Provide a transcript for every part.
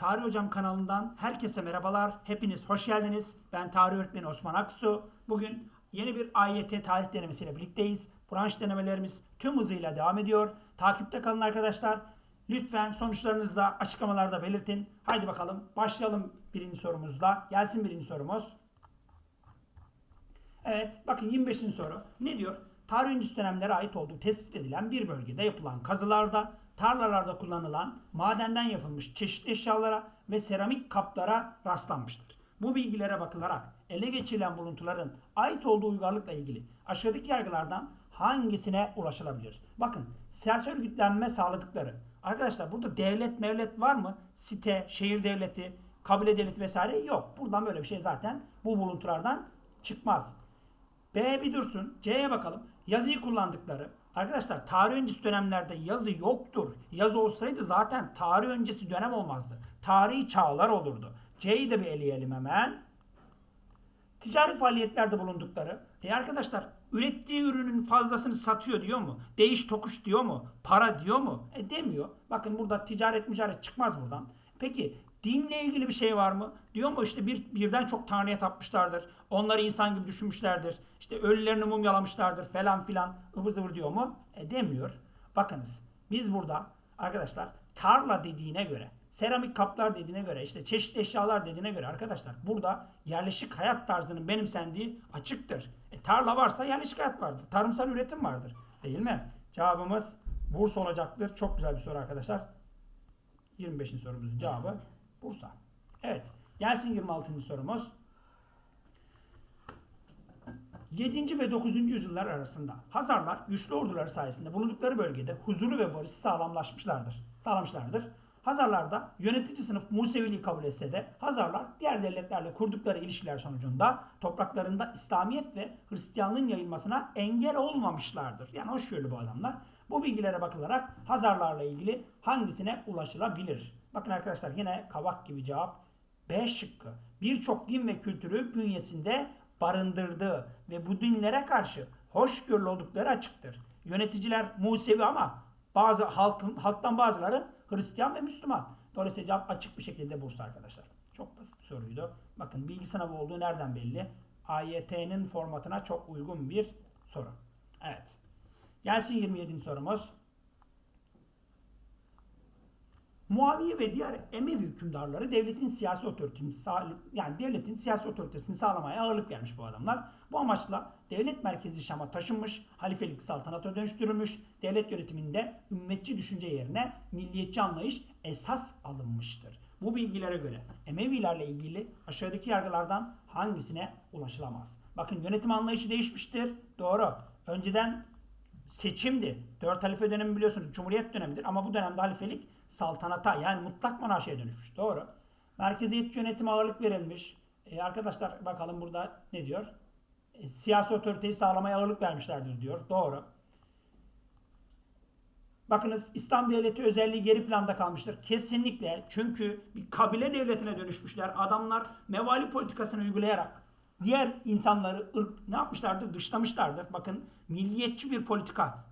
Tarih Hocam kanalından herkese merhabalar. Hepiniz hoş geldiniz. Ben tarih öğretmeni Osman Aksu. Bugün yeni bir AYT tarih denemesiyle birlikteyiz. Branş denemelerimiz tüm hızıyla devam ediyor. Takipte kalın arkadaşlar. Lütfen sonuçlarınızı da açıklamalarda belirtin. Haydi bakalım başlayalım birinci sorumuzla. Gelsin birinci sorumuz. Evet bakın 25. soru. Ne diyor? Tarih öncesi dönemlere ait olduğu tespit edilen bir bölgede yapılan kazılarda, tarlalarda kullanılan madenden yapılmış çeşitli eşyalara ve seramik kaplara rastlanmıştır. Bu bilgilere bakılarak ele geçirilen buluntuların ait olduğu uygarlıkla ilgili aşağıdaki yargılardan hangisine ulaşılabilir? Bakın siyasi örgütlenme sağladıkları. Arkadaşlar burada devlet mevlet var mı? Site, şehir devleti, kabile devleti vesaire yok. Buradan böyle bir şey zaten bu buluntulardan çıkmaz. B bir dursun. C'ye bakalım. Yazıyı kullandıkları. Arkadaşlar tarih öncesi dönemlerde yazı yoktur. Yazı olsaydı zaten tarih öncesi dönem olmazdı. Tarihi çağlar olurdu. C'yi de bir eleyelim hemen. Ticari faaliyetlerde bulundukları. E arkadaşlar ürettiği ürünün fazlasını satıyor diyor mu? Değiş tokuş diyor mu? Para diyor mu? E demiyor. Bakın burada ticaret mücaret çıkmaz buradan. Peki dinle ilgili bir şey var mı? Diyor mu işte bir, birden çok tanrıya tapmışlardır. Onları insan gibi düşünmüşlerdir. İşte ölülerini mumyalamışlardır falan filan ıvır zıvır diyor mu? E demiyor. Bakınız biz burada arkadaşlar tarla dediğine göre seramik kaplar dediğine göre işte çeşitli eşyalar dediğine göre arkadaşlar burada yerleşik hayat tarzının benimsendiği açıktır. E, tarla varsa yerleşik hayat vardır. Tarımsal üretim vardır. Değil mi? Cevabımız Bursa olacaktır. Çok güzel bir soru arkadaşlar. 25. sorumuzun cevabı Bursa. Evet. Gelsin 26. sorumuz. 7. ve 9. yüzyıllar arasında Hazarlar güçlü orduları sayesinde bulundukları bölgede huzuru ve barışı sağlamlaşmışlardır. Sağlamışlardır. Hazarlarda yönetici sınıf Museviliği kabul etse de Hazarlar diğer devletlerle kurdukları ilişkiler sonucunda topraklarında İslamiyet ve Hristiyanlığın yayılmasına engel olmamışlardır. Yani hoşgörülü bu adamlar. Bu bilgilere bakılarak Hazarlarla ilgili hangisine ulaşılabilir? Bakın arkadaşlar yine kavak gibi cevap B şıkkı. Birçok din ve kültürü bünyesinde barındırdığı ve bu dinlere karşı hoşgörülü oldukları açıktır. Yöneticiler Musevi ama bazı halkın halktan bazıları Hristiyan ve Müslüman. Dolayısıyla cevap açık bir şekilde Bursa arkadaşlar. Çok basit bir soruydu. Bakın bilgi sınavı olduğu nereden belli? AYT'nin formatına çok uygun bir soru. Evet. Gelsin 27. sorumuz. Muaviye ve diğer Emevi hükümdarları devletin siyasi otoritesini yani devletin siyasi otoritesini sağlamaya ağırlık vermiş bu adamlar. Bu amaçla devlet merkezi Şam'a taşınmış, halifelik saltanata dönüştürülmüş, devlet yönetiminde ümmetçi düşünce yerine milliyetçi anlayış esas alınmıştır. Bu bilgilere göre Emevilerle ilgili aşağıdaki yargılardan hangisine ulaşılamaz? Bakın yönetim anlayışı değişmiştir. Doğru. Önceden seçimdi. Dört halife dönemi biliyorsunuz Cumhuriyet dönemidir ama bu dönemde halifelik saltanata yani mutlak monarşiye dönüşmüş. Doğru. Merkeziyetçi yönetime ağırlık verilmiş. E, arkadaşlar bakalım burada ne diyor? E, siyasi otoriteyi sağlamaya ağırlık vermişlerdir diyor. Doğru. Bakınız İslam devleti özelliği geri planda kalmıştır. Kesinlikle çünkü bir kabile devletine dönüşmüşler. Adamlar mevali politikasını uygulayarak diğer insanları ırk ne yapmışlardır? Dışlamışlardır. Bakın milliyetçi bir politika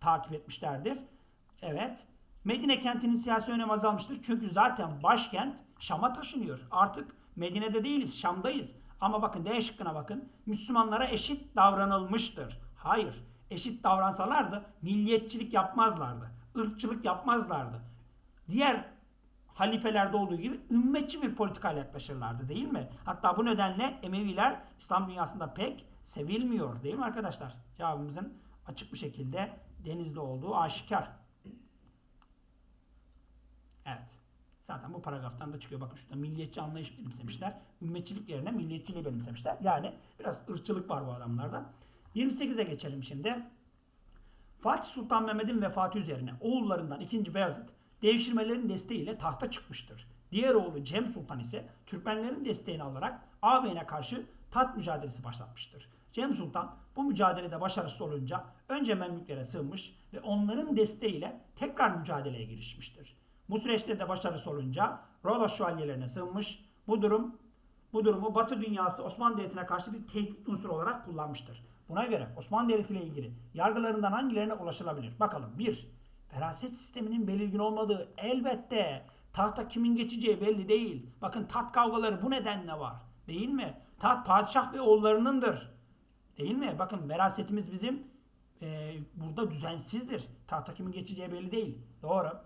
takip etmişlerdir. Evet. Medine kentinin siyasi önemi azalmıştır. Çünkü zaten başkent Şam'a taşınıyor. Artık Medine'de değiliz, Şam'dayız. Ama bakın D şıkkına bakın. Müslümanlara eşit davranılmıştır. Hayır. Eşit davransalardı milliyetçilik yapmazlardı. ırkçılık yapmazlardı. Diğer halifelerde olduğu gibi ümmetçi bir politikayla yaklaşırlardı değil mi? Hatta bu nedenle Emeviler İslam dünyasında pek sevilmiyor değil mi arkadaşlar? Cevabımızın açık bir şekilde denizde olduğu aşikar. Evet. Zaten bu paragraftan da çıkıyor. Bakın şurada milliyetçi anlayış benimsemişler. Ümmetçilik yerine milliyetçiliği benimsemişler. Yani biraz ırkçılık var bu adamlarda. 28'e geçelim şimdi. Fatih Sultan Mehmet'in vefatı üzerine oğullarından 2. Beyazıt devşirmelerin desteğiyle tahta çıkmıştır. Diğer oğlu Cem Sultan ise Türkmenlerin desteğini alarak ağabeyine karşı tat mücadelesi başlatmıştır. Cem Sultan bu mücadelede başarısız olunca önce Memlüklere sığınmış ve onların desteğiyle tekrar mücadeleye girişmiştir. Bu süreçte de başarısız olunca Rodos şövalyelerine sığınmış. Bu durum bu durumu Batı dünyası Osmanlı Devleti'ne karşı bir tehdit unsuru olarak kullanmıştır. Buna göre Osmanlı Devleti ile ilgili yargılarından hangilerine ulaşılabilir? Bakalım. 1. Veraset sisteminin belirgin olmadığı elbette Tahta kimin geçeceği belli değil. Bakın taht kavgaları bu nedenle var. Değil mi? Taht padişah ve oğullarınındır. Değil mi? Bakın verasetimiz bizim e, burada düzensizdir. Tahta kimin geçeceği belli değil. Doğru.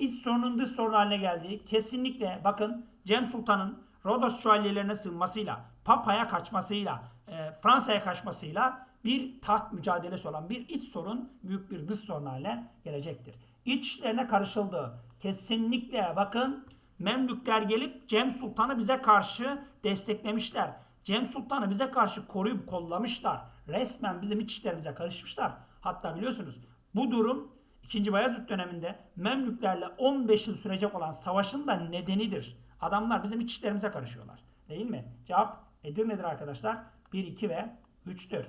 İç sorunun dış sorun haline geldiği kesinlikle bakın Cem Sultan'ın Rodos şövalyelerine sığınmasıyla, Papa'ya kaçmasıyla, e, Fransa'ya kaçmasıyla bir taht mücadelesi olan bir iç sorun büyük bir dış sorun haline gelecektir. İç işlerine karışıldı. Kesinlikle bakın Memlükler gelip Cem Sultan'ı bize karşı desteklemişler. Cem Sultan'ı bize karşı koruyup kollamışlar. Resmen bizim iç işlerimize karışmışlar. Hatta biliyorsunuz bu durum 2. Bayezid döneminde Memlüklerle 15 yıl sürecek olan savaşın da nedenidir. Adamlar bizim iç işlerimize karışıyorlar. Değil mi? Cevap Edirne'dir arkadaşlar. 1, 2 ve 3'tür.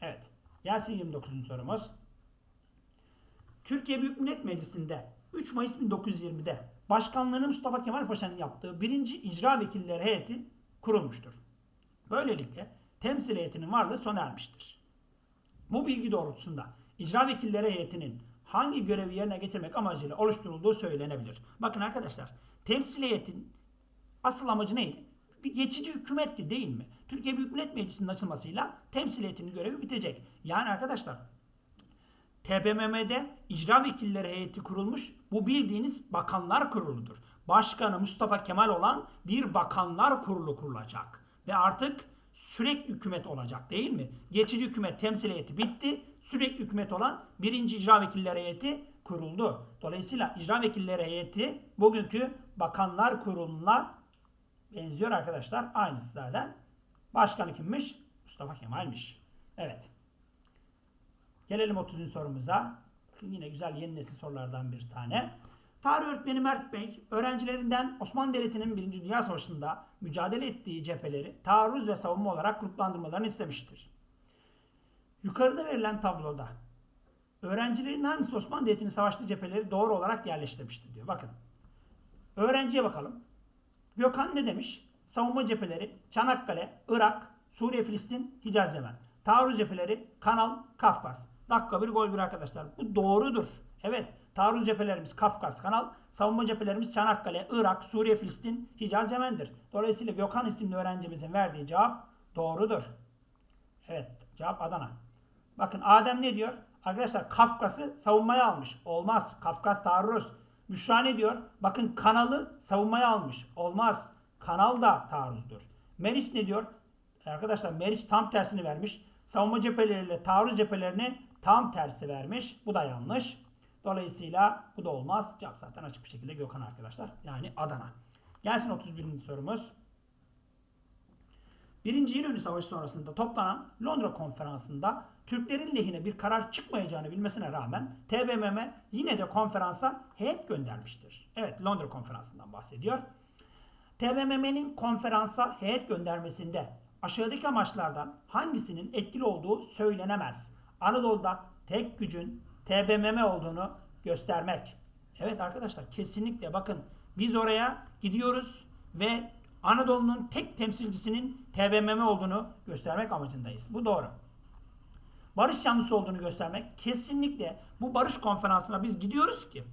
Evet. Gelsin 29. sorumuz. Türkiye Büyük Millet Meclisi'nde 3 Mayıs 1920'de Başkanlığını Mustafa Kemal Paşa'nın yaptığı 1. İcra Vekilleri Heyeti kurulmuştur. Böylelikle temsil heyetinin varlığı sona ermiştir. Bu bilgi doğrultusunda icra vekilleri heyetinin hangi görevi yerine getirmek amacıyla oluşturulduğu söylenebilir. Bakın arkadaşlar temsil heyetin asıl amacı neydi? Bir geçici hükümetti değil mi? Türkiye Büyük Millet Meclisi'nin açılmasıyla temsil heyetinin görevi bitecek. Yani arkadaşlar TBMM'de icra vekilleri heyeti kurulmuş. Bu bildiğiniz bakanlar kuruludur. Başkanı Mustafa Kemal olan bir bakanlar kurulu kurulacak. Ve artık sürekli hükümet olacak değil mi? Geçici hükümet temsil heyeti bitti. Sürekli hükümet olan birinci icra vekilleri heyeti kuruldu. Dolayısıyla icra vekilleri heyeti bugünkü bakanlar kuruluna benziyor arkadaşlar. Aynısı zaten. Başkanı kimmiş? Mustafa Kemal'miş. Evet. Gelelim 30. sorumuza. Yine güzel yeni nesil sorulardan bir tane. Tarih öğretmeni Mert Bey, öğrencilerinden Osmanlı Devleti'nin 1. Dünya Savaşı'nda mücadele ettiği cepheleri taarruz ve savunma olarak gruplandırmalarını istemiştir. Yukarıda verilen tabloda öğrencilerin hangisi Osmanlı Devleti'nin savaştığı cepheleri doğru olarak yerleştirmiştir diyor. Bakın. Öğrenciye bakalım. Gökhan ne demiş? Savunma cepheleri Çanakkale, Irak, Suriye, Filistin, Hicaz, Yemen. Taarruz cepheleri Kanal, Kafkas. Dakika bir gol bir arkadaşlar. Bu doğrudur. Evet. Taarruz cephelerimiz Kafkas, Kanal. Savunma cephelerimiz Çanakkale, Irak, Suriye, Filistin, Hicaz, Yemen'dir. Dolayısıyla Gökhan isimli öğrencimizin verdiği cevap doğrudur. Evet. Cevap Adana. Bakın Adem ne diyor? Arkadaşlar Kafkas'ı savunmaya almış. Olmaz. Kafkas taarruz. Büşra ne diyor? Bakın kanalı savunmaya almış. Olmaz. Kanal da taarruzdur. Meriç ne diyor? Arkadaşlar Meriç tam tersini vermiş. Savunma cepheleriyle taarruz cephelerini tam tersi vermiş. Bu da yanlış. Dolayısıyla bu da olmaz. Cevap zaten açık bir şekilde Gökhan arkadaşlar. Yani Adana. Gelsin 31. sorumuz. Birinci İnönü Savaşı sonrasında toplanan Londra konferansında Türklerin lehine bir karar çıkmayacağını bilmesine rağmen TBMM yine de konferansa heyet göndermiştir. Evet Londra konferansından bahsediyor. TBMM'nin konferansa heyet göndermesinde aşağıdaki amaçlardan hangisinin etkili olduğu söylenemez. Anadolu'da tek gücün TBMM olduğunu göstermek. Evet arkadaşlar kesinlikle bakın biz oraya gidiyoruz ve Anadolu'nun tek temsilcisinin TBMM olduğunu göstermek amacındayız. Bu doğru. Barış yanlısı olduğunu göstermek kesinlikle bu barış konferansına biz gidiyoruz ki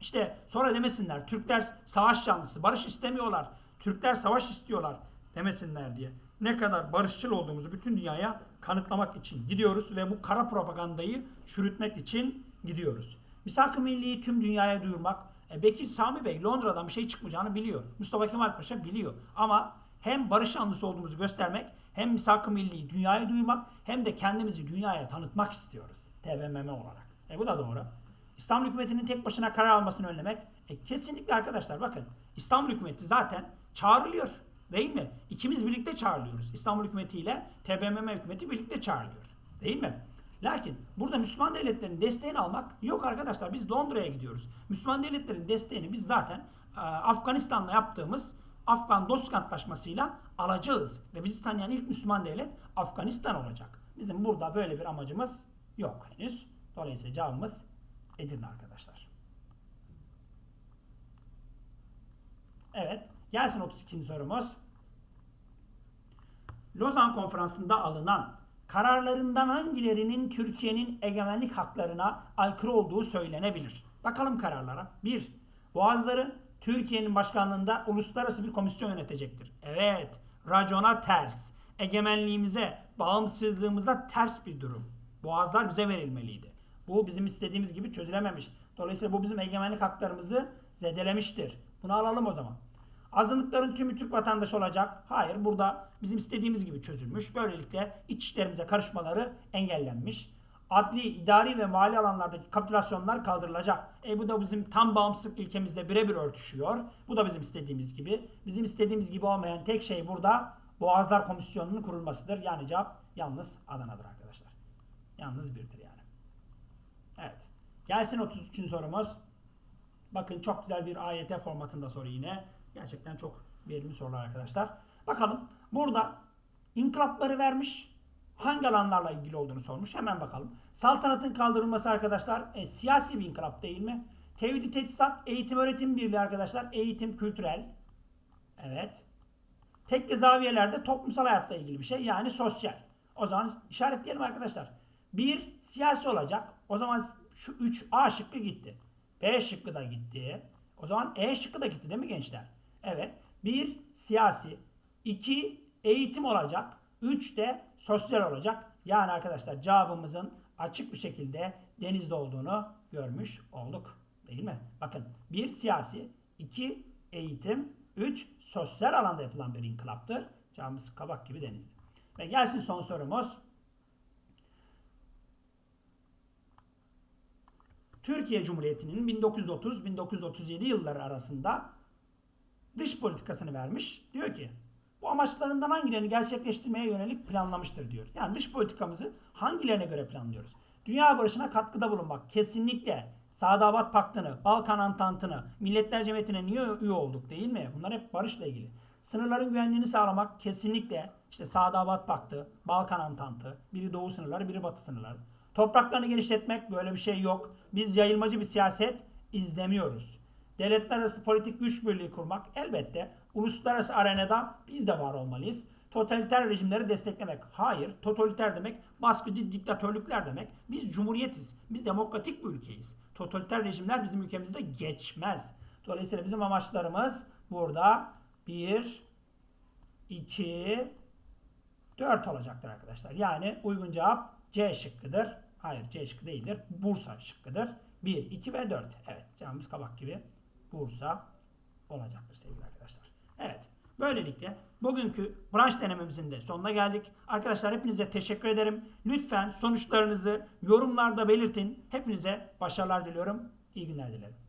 işte sonra demesinler Türkler savaş yanlısı, barış istemiyorlar. Türkler savaş istiyorlar demesinler diye. Ne kadar barışçıl olduğumuzu bütün dünyaya kanıtlamak için gidiyoruz ve bu kara propagandayı çürütmek için gidiyoruz. Misak-ı Milli'yi tüm dünyaya duyurmak. E, Bekir Sami Bey Londra'dan bir şey çıkmayacağını biliyor. Mustafa Kemal Paşa biliyor. Ama hem barış yanlısı olduğumuzu göstermek hem Misak-ı Milli'yi dünyaya duyurmak hem de kendimizi dünyaya tanıtmak istiyoruz. TBMM olarak. E bu da doğru. İstanbul hükümetinin tek başına karar almasını önlemek. E kesinlikle arkadaşlar bakın İstanbul hükümeti zaten çağrılıyor. Değil mi? İkimiz birlikte çağrılıyoruz. İstanbul hükümeti ile TBMM hükümeti birlikte çağrılıyor. Değil mi? Lakin burada Müslüman devletlerin desteğini almak yok arkadaşlar. Biz Londra'ya gidiyoruz. Müslüman devletlerin desteğini biz zaten e, Afganistan'la yaptığımız Afgan Dostluk Antlaşması'yla alacağız. Ve bizi tanıyan ilk Müslüman devlet Afganistan olacak. Bizim burada böyle bir amacımız yok henüz. Dolayısıyla cevabımız Edirne arkadaşlar. Evet. Gelsin 32. sorumuz. Lozan Konferansı'nda alınan kararlarından hangilerinin Türkiye'nin egemenlik haklarına aykırı olduğu söylenebilir? Bakalım kararlara. 1. Boğazları Türkiye'nin başkanlığında uluslararası bir komisyon yönetecektir. Evet, racona ters. Egemenliğimize, bağımsızlığımıza ters bir durum. Boğazlar bize verilmeliydi. Bu bizim istediğimiz gibi çözülememiş. Dolayısıyla bu bizim egemenlik haklarımızı zedelemiştir. Bunu alalım o zaman. Azınlıkların tümü Türk vatandaşı olacak. Hayır burada bizim istediğimiz gibi çözülmüş. Böylelikle iç işlerimize karışmaları engellenmiş. Adli, idari ve mali alanlardaki kapitülasyonlar kaldırılacak. E bu da bizim tam bağımsızlık ilkemizle birebir örtüşüyor. Bu da bizim istediğimiz gibi. Bizim istediğimiz gibi olmayan tek şey burada Boğazlar Komisyonu'nun kurulmasıdır. Yani cevap yalnız Adana'dır arkadaşlar. Yalnız birdir yani. Evet. Gelsin 33. sorumuz. Bakın çok güzel bir AYT formatında soru yine. Gerçekten çok verimli sorular arkadaşlar. Bakalım burada inkılapları vermiş. Hangi alanlarla ilgili olduğunu sormuş. Hemen bakalım. Saltanatın kaldırılması arkadaşlar e, siyasi bir inkılap değil mi? Tevhid-i Teçhizat, Eğitim Öğretim Birliği arkadaşlar. Eğitim kültürel. Evet. Tekke zaviyelerde toplumsal hayatla ilgili bir şey. Yani sosyal. O zaman işaretleyelim arkadaşlar. Bir siyasi olacak. O zaman şu 3 A şıkkı gitti. B şıkkı da gitti. O zaman E şıkkı da gitti değil mi gençler? Evet. Bir siyasi. iki eğitim olacak. Üç de sosyal olacak. Yani arkadaşlar cevabımızın açık bir şekilde denizde olduğunu görmüş olduk. Değil mi? Bakın bir siyasi, iki eğitim, üç sosyal alanda yapılan bir inkılaptır. Cevabımız kabak gibi denizli. Ve gelsin son sorumuz. Türkiye Cumhuriyeti'nin 1930-1937 yılları arasında dış politikasını vermiş. Diyor ki bu amaçlarından hangilerini gerçekleştirmeye yönelik planlamıştır diyor. Yani dış politikamızı hangilerine göre planlıyoruz? Dünya barışına katkıda bulunmak kesinlikle Sadabat Paktı'nı, Balkan Antantı'nı, Milletler Cemiyeti'ne niye üye olduk değil mi? Bunlar hep barışla ilgili. Sınırların güvenliğini sağlamak kesinlikle işte Sadabat Paktı, Balkan Antantı, biri doğu sınırları, biri batı sınırları. Topraklarını genişletmek böyle bir şey yok. Biz yayılmacı bir siyaset izlemiyoruz. Devletler arası politik güç birliği kurmak elbette uluslararası arenada biz de var olmalıyız. Totaliter rejimleri desteklemek. Hayır, totaliter demek baskıcı diktatörlükler demek. Biz cumhuriyetiz. Biz demokratik bir ülkeyiz. Totaliter rejimler bizim ülkemizde geçmez. Dolayısıyla bizim amaçlarımız burada 1, 2, 4 olacaktır arkadaşlar. Yani uygun cevap C şıkkıdır. Hayır C şıkkı değildir. Bursa şıkkıdır. 1, 2 ve 4. Evet cevabımız kabak gibi Bursa olacaktır sevgili arkadaşlar. Evet. Böylelikle bugünkü branş denememizin de sonuna geldik. Arkadaşlar hepinize teşekkür ederim. Lütfen sonuçlarınızı yorumlarda belirtin. Hepinize başarılar diliyorum. İyi günler dilerim.